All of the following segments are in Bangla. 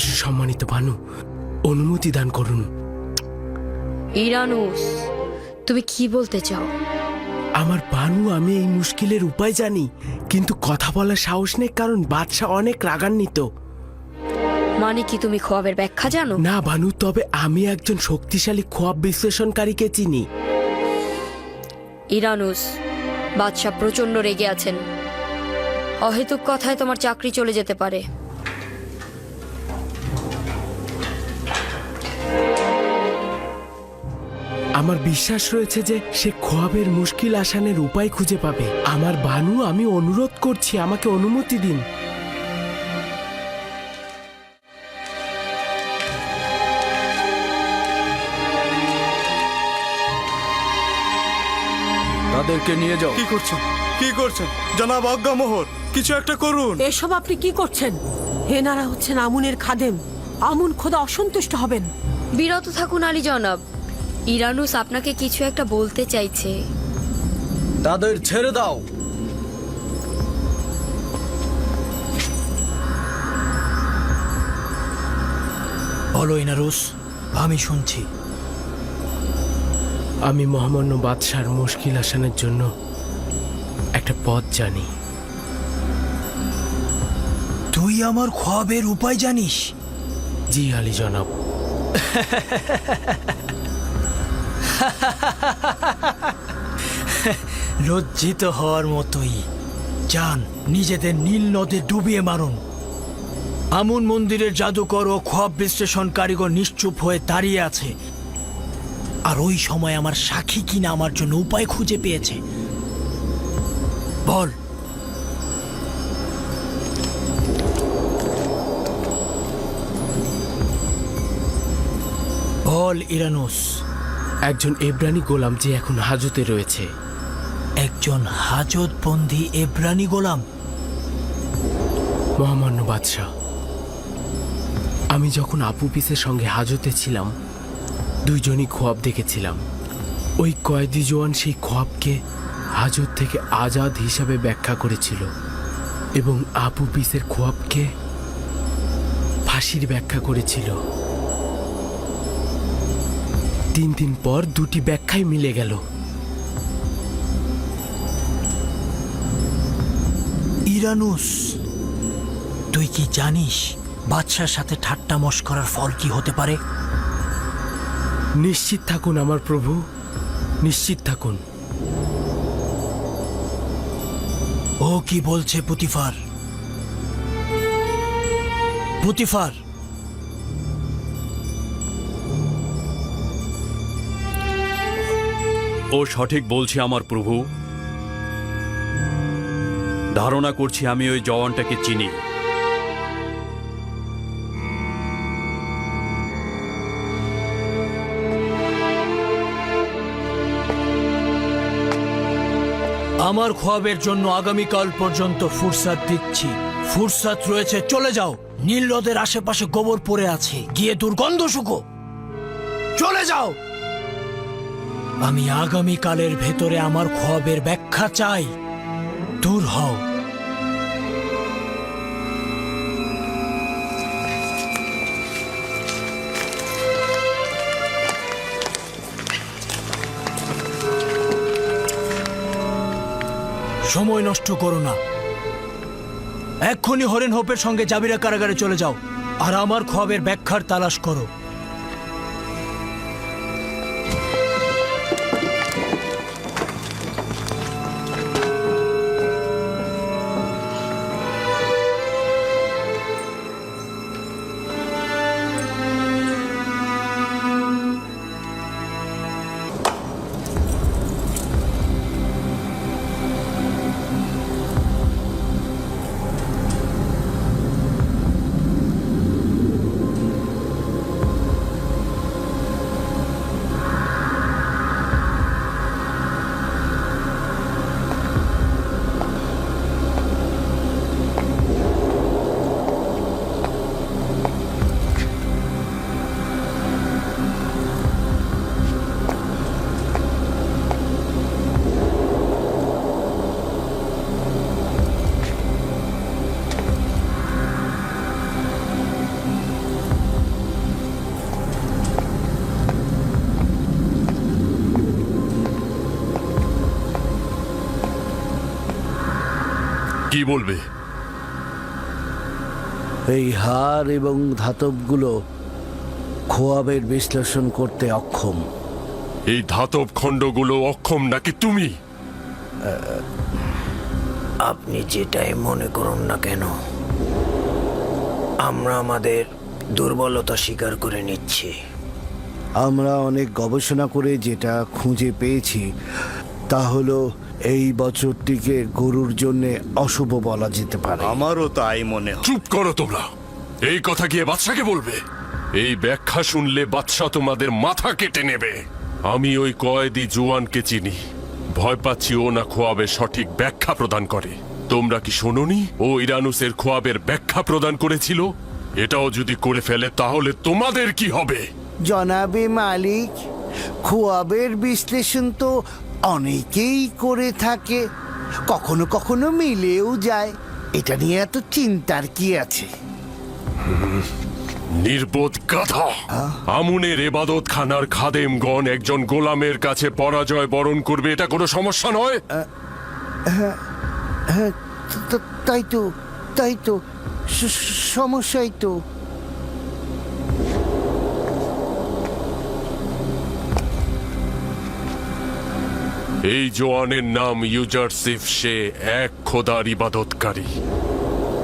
সম্মানিত ভানু অনুমতি দান করুন। ইরানুস তুমি কি বলতে চাও? আমার বানু আমি এই মুশকিলের উপায় জানি কিন্তু কথা বলার সাহস নেই কারণ বাদশাহ অনেক রাগান্বিত। মানে কি তুমি খোয়াবের ব্যাখ্যা জানো? না বানু তবে আমি একজন শক্তিশালী খোয়াব বিশ্লেষণকারীকে চিনি। ইরানুস বাদশাহ প্রচণ্ড রেগে আছেন। অহেতুক কথায় তোমার চাকরি চলে যেতে পারে। আমার বিশ্বাস রয়েছে যে সে খোয়াবের মুশকিল আসানের উপায় খুঁজে পাবে। আমার বানু আমি অনুরোধ করছি আমাকে অনুমতি দিন। তাদেরকে নিয়ে যাও। কি করছেন? কি করছেন? জনাব আজ্ঞামোহর কিছু একটা করুন। এসব আপনি কি করছেন? হেনারা হচ্ছেন আমুনের খাদেম। আমুন খোদা অসন্তুষ্ট হবেন। বিরত থাকুন আলী জনাব। ইরানুস আপনাকে কিছু একটা বলতে চাইছে। তাদের ছেড়ে দাও। বলো ইনারুস আমি শুনছি। আমি মহামান্য বাদশার মুশকিল আসানের জন্য একটা পথ জানি। তুই আমার খোয়াবের উপায় জানিস? জি আলী জনাব। লজ্জিত হওয়ার মতোই। যান, নিজেদের নীল নদে ডুবিয়ে মারুন। আমুন মন্দিরের জাদুকর ও খোয়াব বিশ্লেষণ কারিগর নিশ্চুপ হয়ে দাঁড়িয়ে আছে। আর ওই সময় আমার সাক্ষী কিনা আমার জন্য উপায় খুঁজে পেয়েছে। বল। বল, ইরানুস। একজন এব্রানি গোলাম যে এখন হাজতে রয়েছে। একজন হাজতবন্দি এব্রানি গোলাম। মহামান্য বাদশাহ আমি যখন আপু পিসের সঙ্গে হাজতে ছিলাম দুইজনই খোয়াব দেখেছিলাম। ওই কয়েদি জোয়ান সেই খোয়াবকে হাজত থেকে আজাদ হিসাবে ব্যাখ্যা করেছিল এবং আপু পিসের খোয়াবকে ফাঁসির ব্যাখ্যা করেছিল। তিন দিন পর দুটি ব্যাখ্যাই মিলে গেল। ইরানুস তুই কি জানিস বাদশার সাথে ঠাট্টা মস্করার ফল কি হতে পারে? নিশ্চিত থাকুন আমার প্রভু নিশ্চিত থাকুন। ও কি বলছে পুতিফার? পুতিফার ও সঠিক বলছে আমার প্রভু। ধারণা করছি আমি ওই জওয়ানটাকে চিনি। আমার খোয়াবের জন্য আগামীকাল পর্যন্ত ফুরসাত দিচ্ছি। ফুরসাত রয়েছে, চলে যাও। নীল নদের আশেপাশে গোবর পড়ে আছে। গিয়ে দুর্গন্ধ শুকো। চলে যাও। আমি আগামীকালের ভেতরে আমার খোয়াবের ব্যাখ্যা চাই। দূর হও। সময় নষ্ট করো না। এক্ষুনি হরেন হোপের সঙ্গে জাবিরা কারাগারে চলে যাও। আর আমার খোয়াবের ব্যাখ্যার তালাশ করো। কি বলবে। এই হার এবং ধাতবগুলো খোয়াবের বিশ্লেষণ করতে অক্ষম। এই ধাতব খণ্ডগুলো অক্ষম নাকি তুমি? আপনি যেটাই মনে করুন না কেন আমরা আমাদের দুর্বলতা স্বীকার করে নিচ্ছি। আমরা অনেক গবেষণা করে যেটা খুঁজে পেয়েছি তা হলো এই বছরটিকে গরুর জন্য অশুভ বলা যেতে পারে। আমারও তাই মনে হয়। চুপ করো তোমরা। এই কথা গিয়ে বাদশাকে বলবে। এই ব্যাখ্যা শুনলে বাদশা তোমাদের মাথা কেটে নেবে। আমি ওই কয়েদি জোয়ানকে চিনি। ভয় পাচ্ছি ও না খোয়াবে সঠিক ব্যাখ্যা প্রদান করে। তোমরা কি শোনোনি? ও ইরানুসের খোয়াবের ব্যাখ্যা প্রদান করেছিল? এটাও যদি করে ফেলে তাহলে তোমাদের কি হবে? জনাবে মালিক খোয়াবের বিশ্লেষণ তো অনেকেই করে থাকে। কখনো কখনো মিলেও যায়। এটা নিয়ে এত চিন্তার কি আছে? নির্বোধ গাধা। আমুনের এবাদত খানার খাদেমগণ একজন গোলামের কাছে পরাজয় বরণ করবে এটা কোনো সমস্যা নয়? হ্যাঁ তা- তাই তো তাই তো সমস্যাই তো। এই জোয়ানের নাম ইউজারসিফ সে এক খোদার ইবাদতকারী।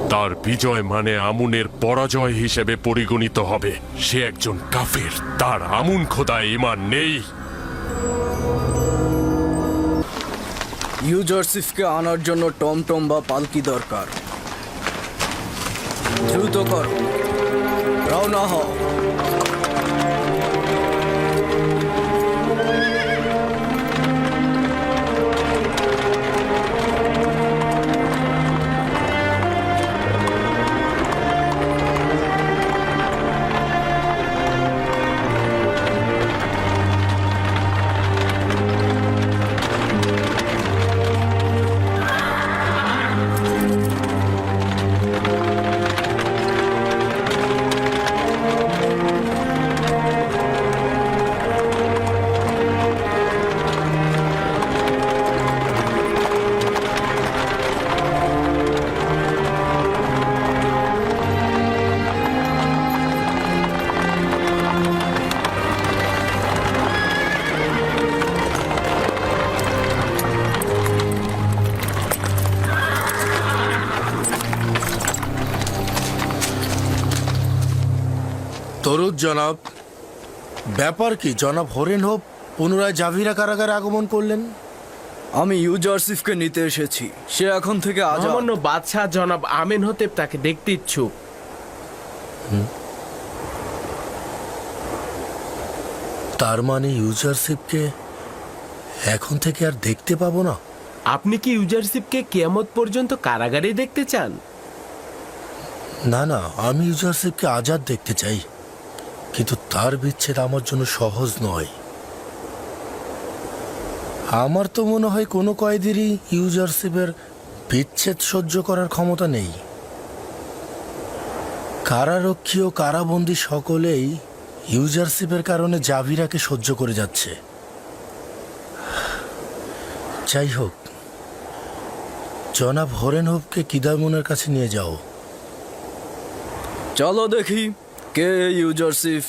তার বিজয় মানে আমুনের পরাজয় হিসেবে পরিগণিত হবে। সে একজন কাফের, তার আমুন খোদায় ইমান নেই। ইউজারসিফকে আনার জন্য টমটম বা পালকি দরকার। দ্রুত করো। রওনা হও। জনাব। ব্যাপার কি জনাব হরেন হোপ পুনরায় জাভিরা কারাগারে আগমন করলেন? আমি ইউজারসিফকে নিতে এসেছি। সে এখন থেকে আজ সামান্য বাদশাহ জনাব আমিন হতেব তাকে দেখতে ইচ্ছুক। তার মানে ইউজারশিপকে এখন থেকে আর দেখতে পাবো না? আপনি কি ইউজারশিপকে কিয়ামত পর্যন্ত কারাগারে দেখতে চান? না না আমি ইউজারশিপকে আজাদ দেখতে চাই। কিন্তু তার বিচ্ছেদ আমার জন্য সহজ নয়। আমার তো মনে হয় কোনো কয়েদেরই ইউজারশিপের বিচ্ছেদ সহ্য করার ক্ষমতা নেই। কারারক্ষী ও কারাবন্দী সকলেই ইউজারশিপের কারণে জাভিরাকে সহ্য করে যাচ্ছে। যাই হোক, জনাব হরেন হোপকে কিদামুনের কাছে নিয়ে যাও। চলো দেখি। কে ইউজারসিফ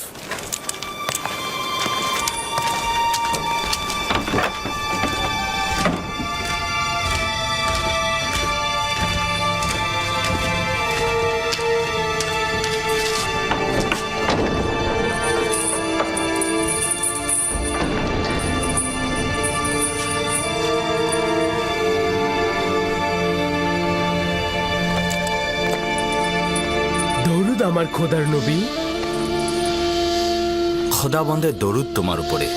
আমার খোদার নবী? খোদাবন্দের দরুদ তোমার উপরে।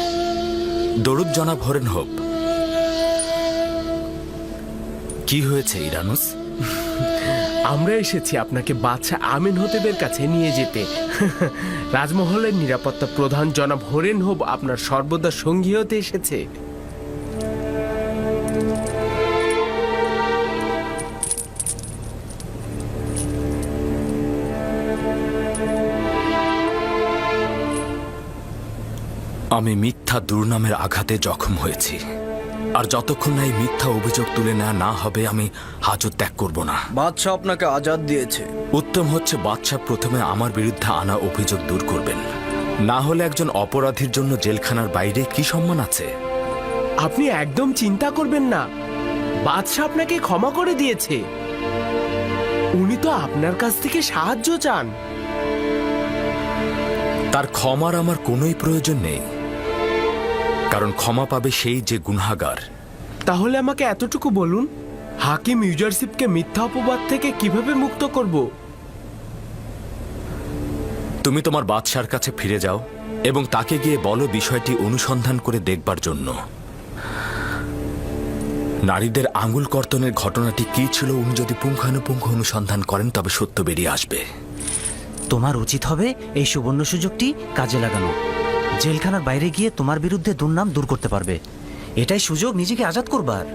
দরুদ জনাব হরেন হোপ কি হয়েছে ইরানুস? আমরা এসেছি আপনাকে বাদশাহ আমিন হতেবের কাছে নিয়ে যেতে। রাজমহলের নিরাপত্তা প্রধান জনাব হরেন হোব আপনার সর্বদা সঙ্গী হতে এসেছে। আমি মিথ্যা দুর্নামের আঘাতে জখম হয়েছি। আর যতক্ষণ না এই মিথ্যা অভিযোগ তুলে নেওয়া না হবে আমি হাজত ত্যাগ করব না। বাদশাহ আপনাকে আজাদ দিয়েছে। উত্তম হচ্ছে বাদশাহ প্রথমে আমার বিরুদ্ধে আনা অভিযোগ দূর করবেন। না হলে একজন অপরাধীর জন্য জেলখানার বাইরে কি সম্মান আছে? আপনি একদম চিন্তা করবেন না। বাদশাহ আপনাকে ক্ষমা করে দিয়েছে। উনি তো আপনার কাছ থেকে সাহায্য চান। তার ক্ষমার আমার কোনোই প্রয়োজন নেই। কারণ ক্ষমা পাবে সেই যে গুনাগার তাহলে আমাকে এতটুকু বলুন হাকিম ইউজারশিপকে মিথ্যা অপবাদ থেকে কীভাবে মুক্ত করব? তুমি তোমার বাদশার কাছে ফিরে যাও এবং তাকে গিয়ে বলো বিষয়টি অনুসন্ধান করে দেখবার জন্য। নারীদের আঙুল কর্তনের ঘটনাটি কি ছিল উনি যদি পুঙ্খানুপুঙ্খ অনুসন্ধান করেন তবে সত্য বেরিয়ে আসবে। তোমার উচিত হবে এই সুবর্ণ সুযোগটি কাজে লাগানো। জেলখানার বাইরে গিয়ে তোমার বিরুদ্ধে দুর্নাম দূর করতে পারবে। এটাই সুযোগ নিজেকে আজাদ করবার।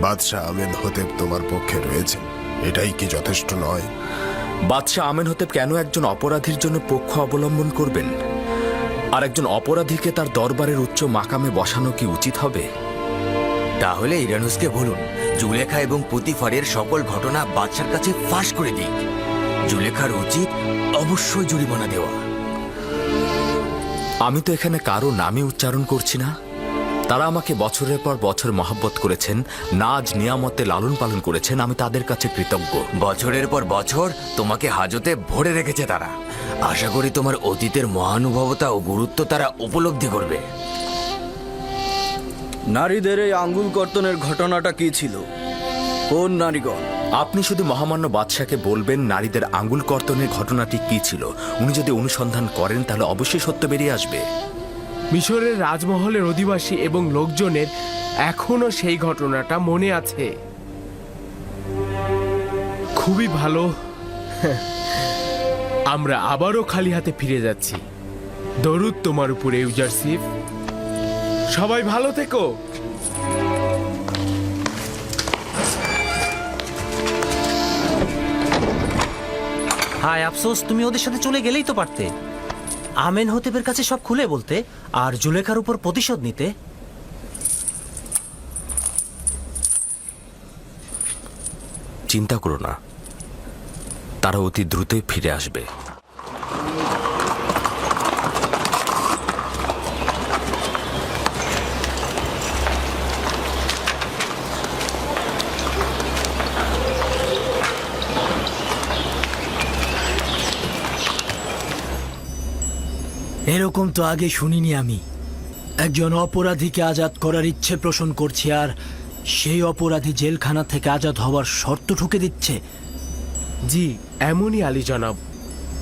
বাদশাহ আমেন হতেব তোমার পক্ষে রয়েছে। এটাই কি যথেষ্ট নয়? বাদশাহ আমেন হতে কেন একজন অপরাধীর জন্য পক্ষ অবলম্বন করবেন? আর একজন অপরাধীকে তার দরবারের উচ্চ মাকামে বসানো কি উচিত হবে? তাহলে ইরানুসকে বলুন জুলেখা এবং পুতিফারের সকল ঘটনা বাদশার কাছে ফাঁস করে দিক। জুলেখার উচিত অবশ্যই জরিমানা দেওয়া। আমি তো এখানে কারও নামে উচ্চারণ করছি না। তারা আমাকে বছরের পর বছর মহাব্বত করেছেন নাজ নিয়ামতে লালন পালন করেছেন আমি তাদের কাছে কৃতজ্ঞ। বছরের পর বছর তোমাকে হাজতে ভরে রেখেছে তারা। আশা করি তোমার অতীতের মহানুভবতা ও গুরুত্ব তারা উপলব্ধি করবে। নারীদের এই আঙ্গুল কর্তনের ঘটনাটা কি ছিল? কোন নারীগণ? আপনি শুধু মহামান্য বাদশাকে বলবেন নারীদের আঙ্গুল কর্তনের ঘটনাটি কি ছিল? উনি যদি অনুসন্ধান করেন, তাহলে অবশ্যই সত্য বেরিয়ে আসবে। মিশরের রাজমহলের অধিবাসী এবং লোকজনের এখনও সেই ঘটনাটা মনে আছে। খুবই ভালো। আমরা আবারও খালি হাতে ফিরে যাচ্ছি। দরুদ তোমার উপরে ইউজারশিপ সবাই ভালো থেকো। হায় আফসোস, তুমি ওদের সাথে চলে গেলেই তো পারতে। আমেন হতেবের কাছে সব খুলে বলতে আর জুলেখার উপর প্রতিশোধ নিতে। চিন্তা করো না। তারা অতি দ্রুতই ফিরে আসবে। এরকম তো আগে শুনিনি আমি। একজন অপরাধীকে আজাদ করার ইচ্ছে পোষণ করছি আর সেই অপরাধী জেলখানা থেকে আজাদ হওয়ার শর্ত ঠুকে দিচ্ছে। জি, এমনই আলী জনাব।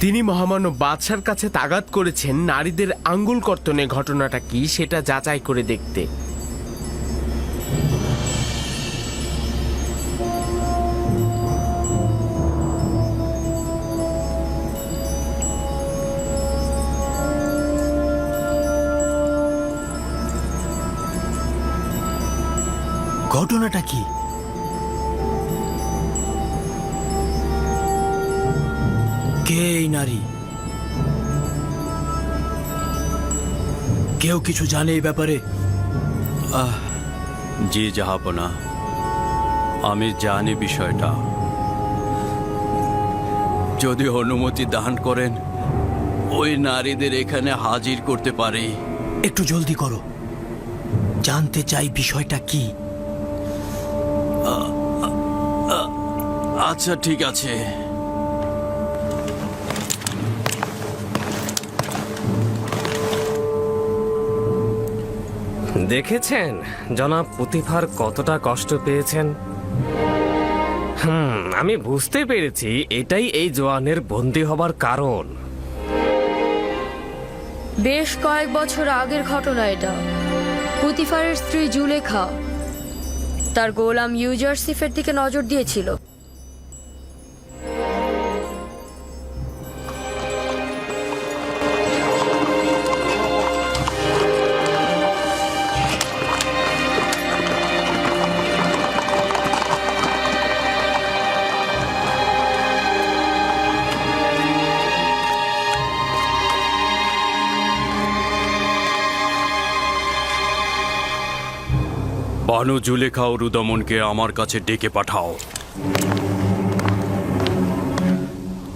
তিনি মহামান্য বাদশার কাছে তাগাত করেছেন নারীদের আঙ্গুল কর্তনে ঘটনাটা কি সেটা যাচাই করে দেখতে। ঘটনাটা কি? কে এই নারী? কেউ কিছু জানে এই ব্যাপারে? জি জাহাপনা আমি জানি বিষয়টা। যদি অনুমতি দান করেন ওই নারীদের এখানে হাজির করতে পারি। একটু জলদি করো। জানতে চাই বিষয়টা কি? আচ্ছা ঠিক আছে। দেখেছেন জনাব পুতিফার কতটা কষ্ট পেয়েছেন? হুম আমি বুঝতে পেরেছি এটাই এই জোয়ানের বন্দী হবার কারণ। বেশ কয়েক বছর আগের ঘটনা এটা। পুতিফারের স্ত্রী জুলেখা তার গোলাম ইউজারসিফের দিকে নজর দিয়েছিল। বানু জুলেখা ও রুদমনকে আমার কাছে ডেকে পাঠাও।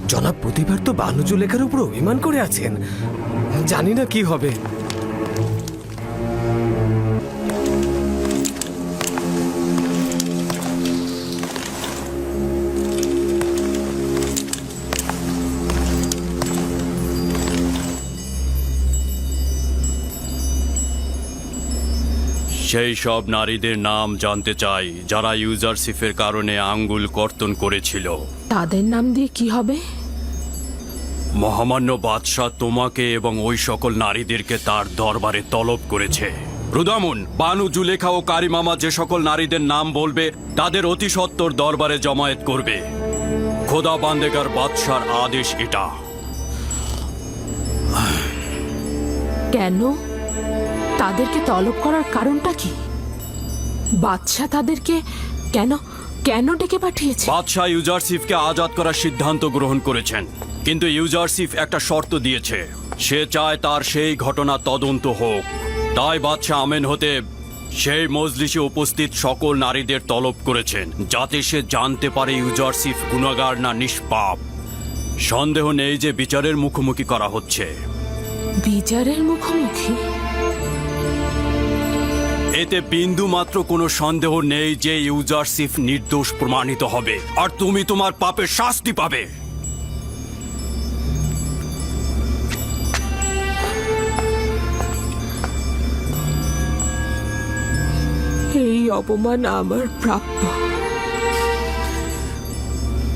জনাব প্রতিবার তো বানু জুলেখার উপর অভিমান করে আছেন। জানি না কি হবে। সেই সব নারীদের নাম জানতে চাই যারা ইউজারশিপের কারণে আঙ্গুল কর্তন করেছিল। তাদের নাম দিয়ে কি হবে? মহামান্য বাদশাহ তোমাকে এবং ওই সকল নারীদেরকে তার দরবারে তলব করেছে। রুদামুন বানু জুলেখা ও কারিমামা যে সকল নারীদের নাম বলবে তাদের অতি সত্বর দরবারে জমায়েত করবে। খোদা বান্দেগার বাদশার আদেশ এটা। কেন? তাদেরকে তলব করার কারণটা কি? বাদশাহ তাদেরকে কেন কেন ডেকে পাঠিয়েছে? বাদশাহ ইউজারশিফকে আজাদ করার সিদ্ধান্ত গ্রহণ করেছেন। কিন্তু ইউজারশিফ একটা শর্ত দিয়েছে। সে চায় তার সেই ঘটনা তদন্ত হোক। তাই বাদশাহ আমেন হতে সেই মজলিসে উপস্থিত সকল নারীদের তলব করেছেন যাতে সে জানতে পারে ইউজারশিফ গুণাগার না নিষ্পাপ। সন্দেহ নেই যে বিচারের মুখোমুখি করা হচ্ছে। বিচারের মুখোমুখি? এতে বিন্দু মাত্র কোনো সন্দেহ নেই যে ইউজারশিফ নির্দোষ প্রমাণিত হবে। আর তুমি তোমার পাপের শাস্তি পাবে। এই অপমান আমার প্রাপ্য।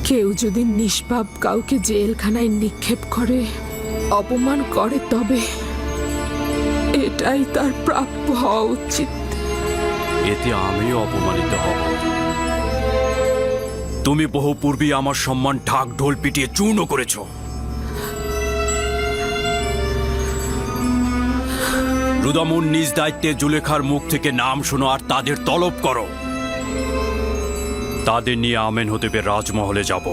কেউ যদি নিষ্পাপ কাউকে জেলখানায় নিক্ষেপ করে, অপমান করে তবে এটাই তার প্রাপ্য হওয়া উচিত। এতে আমিও অপমানিত হব। তুমি বহু পূর্বেই আমার সম্মান ঢাক ঢোল পিটিয়ে চূর্ণ করেছ। রুদামুন নিজ দায়িত্বে জুলেখার মুখ থেকে নাম শোনো আর তাদের তলব করো। তাদের নিয়ে আমেন হতে হতেবে রাজমহলে যাব।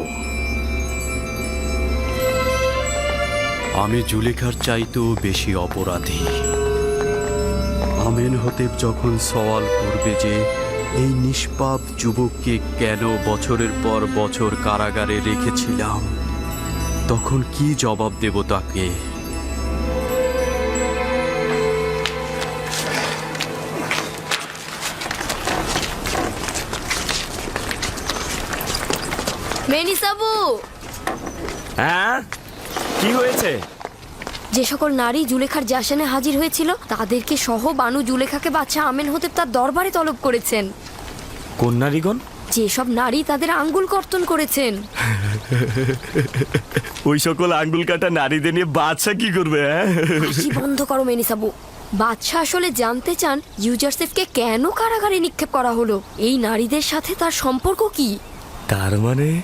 আমি জুলেখার চাইতেও বেশি অপরাধী। আমেন হতেব যখন সওয়াল করবে যে এই নিষ্পাপ যুবককে কেন বছরের পর বছর কারাগারে রেখেছিলাম? তখন কি জবাব দেব তাকে? মেনিসাবু! হ্যাঁ? কি হয়েছে? যে সকল নারী জুলেখার জাসানে হাজির হয়েছিল তাদেরকে সহ বানু জুলেখাকে বাচ্চা আমেন হতে তার দরবারে তলব করেছেন। কোন নারীগণ? যেসব নারী তাদের আঙ্গুল কর্তন করেছেন। ওই সকল আঙ্গুল কাটা নারীদের নিয়ে বাচ্চা কি করবে হ্যাঁ? হাসি বন্ধ করো মেনিসাবু। বাদশাহ আসলে জানতে চান ইউজারসেফকে কেন কারাগারে নিক্ষেপ করা হলো। এই নারীদের সাথে তার সম্পর্ক কি? তার মানে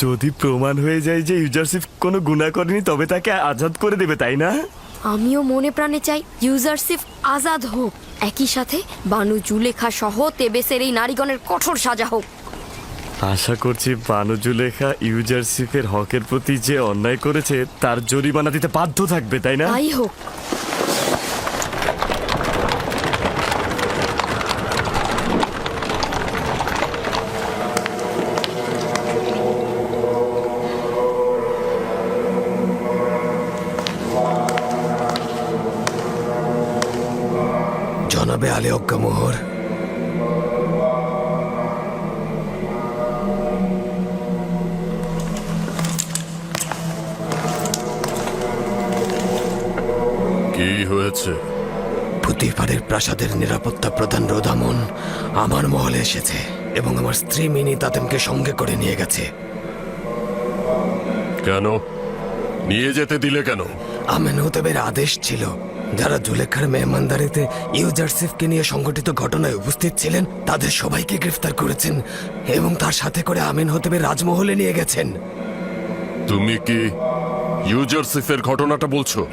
যদি প্রমাণ হয়ে যায় যে ইউজারশিপ কোনো গুণা করেনি তবে তাকে আজাদ করে দেবে তাই না? আমিও মনে প্রাণে চাই ইউজারসিফ আজাদ হোক। একই সাথে বানু জুলেখা সহ তেবেসের এই নারীগণের কঠোর সাজা হোক। আশা করছি বানুজুলেখা ইউজারশিপের হকের প্রতি যে অন্যায় করেছে তার জরিমানা দিতে বাধ্য থাকবে তাই না? তাই হোক। অজ্ঞামোহর কি হয়েছে? পুতিফারের প্রাসাদের নিরাপত্তা প্রধান রোদামন আমার মহলে এসেছে এবং আমার স্ত্রী মিনি তাতেমকে সঙ্গে করে নিয়ে গেছে। কেন? নিয়ে যেতে দিলে কেন? আমেন হুতেবের আদেশ ছিল যারা জুলেখার মেহমানদারিতে ইউজারসিফকে নিয়ে সংগঠিত ঘটনায় উপস্থিত ছিলেন তাদের সবাইকে গ্রেফতার করেছেন এবং তার সাথে করে আমিন হতেবের রাজমহলে নিয়ে গেছেন। তুমি কি ইউজারসিফের ঘটনাটা বলছো?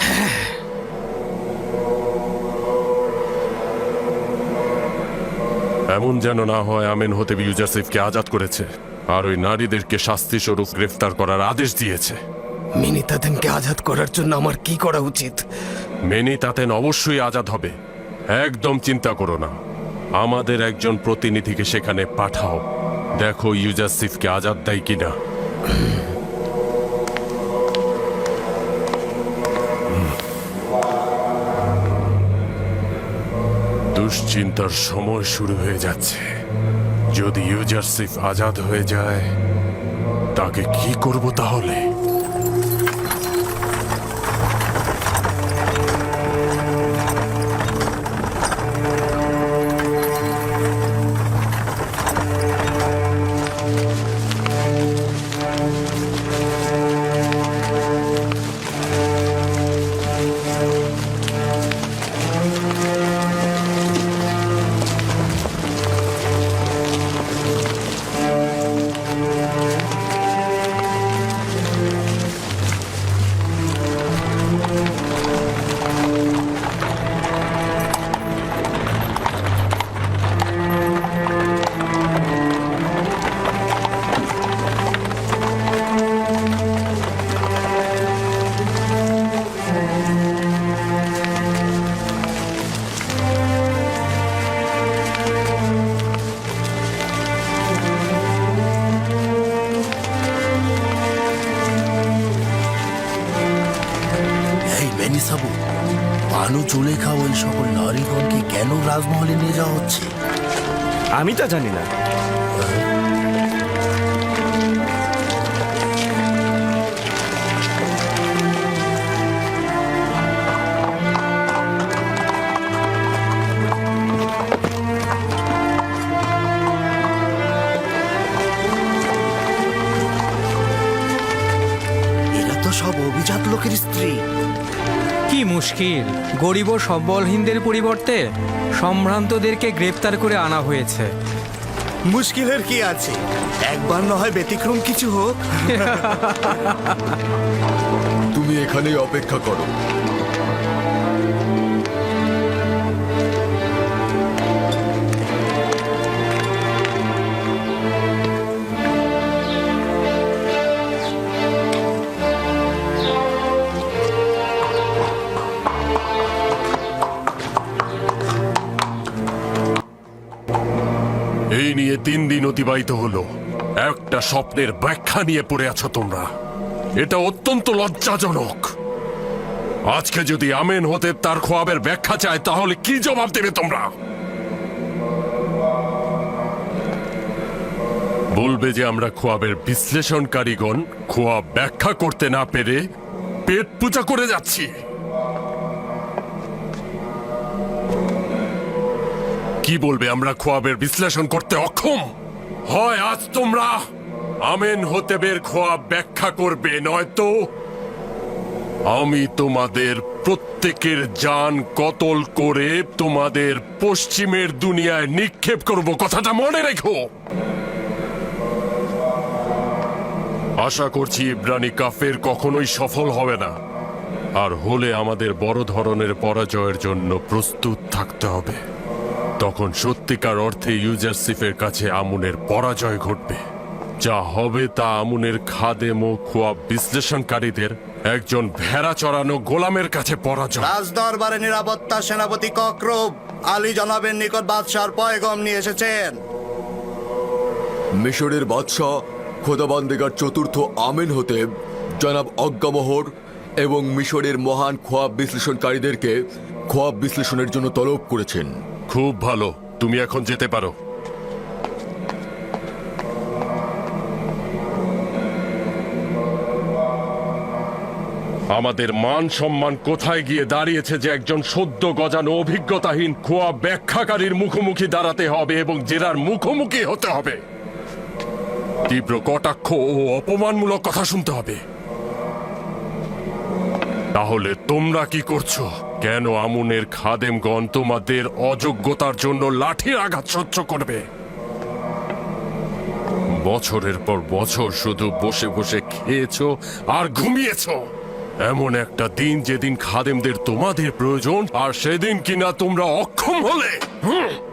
এমন যেন না হয় আমেন হতে ইউজারসিফকে আজাদ করেছে আর ওই নারীদেরকে শাস্তি স্বরূপ গ্রেফতার করার আদেশ দিয়েছে। মিনি তাতেমকে আজাদ করার জন্য আমার কি করা উচিত? মেনি তাতেন অবশ্যই আজাদ হবে। একদম চিন্তা করো না। আমাদের একজন প্রতিনিধিকে সেখানে পাঠাও। দেখো ইউজাসিফকে আজাদ দেয় কিনা। দুশ্চিন্তার সময় শুরু হয়ে যাচ্ছে। যদি ইউজারসিফ আজাদ হয়ে যায়, তাকে কি করব তাহলে? আমি তা জানি না। এরা তো সব অভিজাত লোকের স্ত্রী। কি মুশকিল? গরিব ও সম্বলহীনদের পরিবর্তে সম্ভ্রান্তদেরকে গ্রেপ্তার করে আনা হয়েছে। মুশকিলের কি আছে? একবার না হয় ব্যতিক্রম কিছু হোক। তুমি এখানেই অপেক্ষা করো। অতিবাহিত হলো। একটা স্বপ্নের ব্যাখ্যা নিয়ে পড়ে আছো তোমরা। এটা অত্যন্ত লজ্জাজনক। আজকে যদি আমেন হতে তার খোয়াবের ব্যাখ্যা চায়, তাহলে কি জবাব দেবে তোমরা? বলবে যে আমরা খোয়াবের বিশ্লেষণকারীগণ খোয়াব ব্যাখ্যা করতে না পেরে পেট পূজা করে যাচ্ছি। কি বলবে? আমরা খোয়াবের বিশ্লেষণ করতে অক্ষম। হয় আজ তোমরা। আমেন হতেবের খোয়া ব্যাখ্যা করবে, নয়তো আমি তোমাদের প্রত্যেকের যান কতল করে তোমাদের পশ্চিমের দুনিয়ায় নিক্ষেপ করব। কথাটা মনে রেখো। আশা করছি ইব্রানি কাফের কখনোই সফল হবে না। আর হলে আমাদের বড় ধরনের পরাজয়ের জন্য প্রস্তুত থাকতে হবে। তখন সত্যিকার অর্থে ইউজারসিফের কাছে আমুনের পরাজয় ঘটবে। যা হবে তা আমুনের খাদেম ও খোয়াব বিশ্লেষণকারীদের একজন ভেড়া চড়ানো গোলামের কাছে পরাজয়। রাজদরবারে নিরাপত্তা সেনাপতি কক্রব আলী জনাবের নিকট বাদশার পয়গম নিয়ে এসেছেন। মিশরের বাদশাহ খোদাবান্দিগার চতুর্থ আমিন হতে জনাব অজ্ঞামোহর এবং মিশরের মহান খোয়াব বিশ্লেষণকারীদেরকে খোয়াব বিশ্লেষণের জন্য তলব করেছেন। খুব ভালো, তুমি এখন যেতে পারো। আমাদের মান সম্মান কোথায় গিয়ে দাঁড়িয়েছে যে একজন সদ্য গজানো অভিজ্ঞতাহীন খোয়া ব্যাখ্যাকারীর মুখোমুখি দাঁড়াতে হবে এবং জেরার মুখোমুখি হতে হবে? তীব্র কটাক্ষ ও অপমানমূলক কথা শুনতে হবে। তাহলে তোমরা কি করছ? কেন আমুনের খাদেমগণ তোমাদের অযোগ্যতার জন্য লাঠির আঘাত সহ্য করবে? বছরের পর বছর শুধু বসে বসে খেয়েছ আর ঘুমিয়েছ। এমন একটা দিন যেদিন খাদেমদের তোমাদের প্রয়োজন, আর সেদিন কিনা তোমরা অক্ষম হলে। হুম।